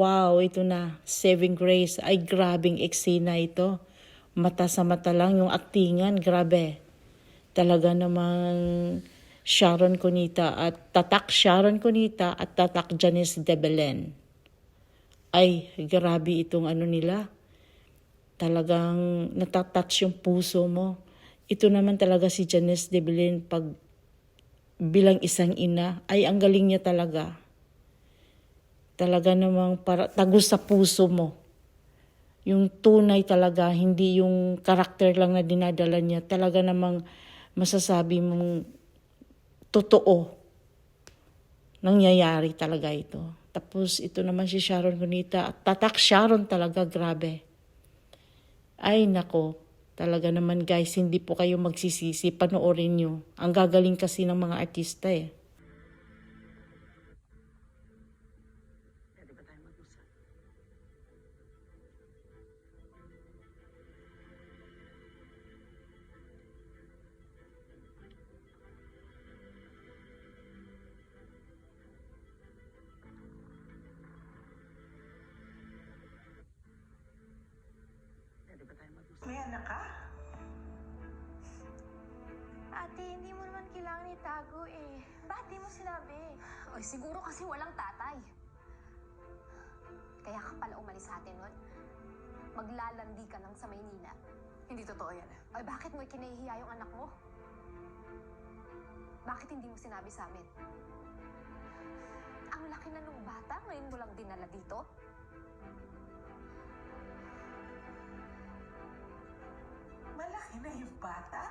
wow, ito na, Saving Grace. Ay, grabing eksena ito. Mata sa mata lang yung aktingan, grabe. Talaga namang Sharon Cunita at tatak Sharon Cunita at tatak Janice de Belen. Ay, grabe itong ano nila. Talagang natatouch yung puso mo. Ito naman talaga si Janice de Belen pag bilang isang ina, ay ang galing niya talaga. Talaga namang para, tagos sa puso mo. Yung tunay talaga, hindi yung karakter lang na dinadala niya. Talaga namang masasabi mong totoo. Nangyayari talaga ito. Tapos ito naman si Sharon Bonita. Tatak Sharon talaga, grabe. Ay nako, talaga naman guys, hindi po kayo magsisisi. Panoorin nyo. Ang gagaling kasi ng mga artista eh. May anak ka? Ate, hindi mo naman kailangan itago eh. Bakit di mo sinabi? Oy, siguro kasi walang tatay. Kaya ka pala umalis sa atin nun. Maglalandi ka lang sa Maynila. Hindi totoo yan. Ay, bakit mo kinahihiya yung anak mo? Bakit hindi mo sinabi sa amin? Ang laki na nung bata, ngayon mo lang dinala dito? Na yung bata?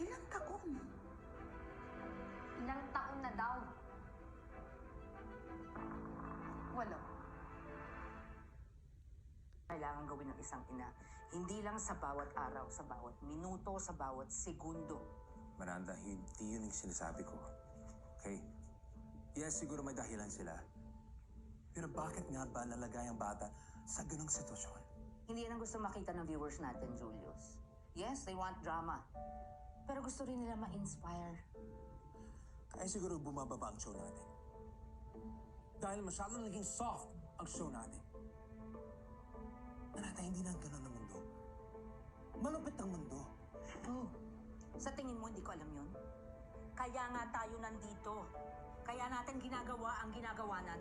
Ilang taon? Ilang taon na daw? Walo. Kailangan gawin ng isang ina. Hindi lang sa bawat araw, sa bawat minuto, sa bawat segundo. Miranda, hindi yun yung sinasabi ko. Okay? Yes, siguro may dahilan sila. Pero bakit nga ba nalagay ang bata sa ganong sitwasyon? Hindi yan ang gusto makita ng viewers natin, Julius. Yes, they want drama. Pero gusto rin nila ma-inspire. Kaya siguro bumababa ang show natin. Dahil masyadong naging soft ang show natin. Miranda, hindi na ganun ang mundo. Malupit ang mundo. Oh, sa tingin mo hindi ko alam yun? Kaya nga tayo nandito. Kaya natin ginagawa ang ginagawa natin.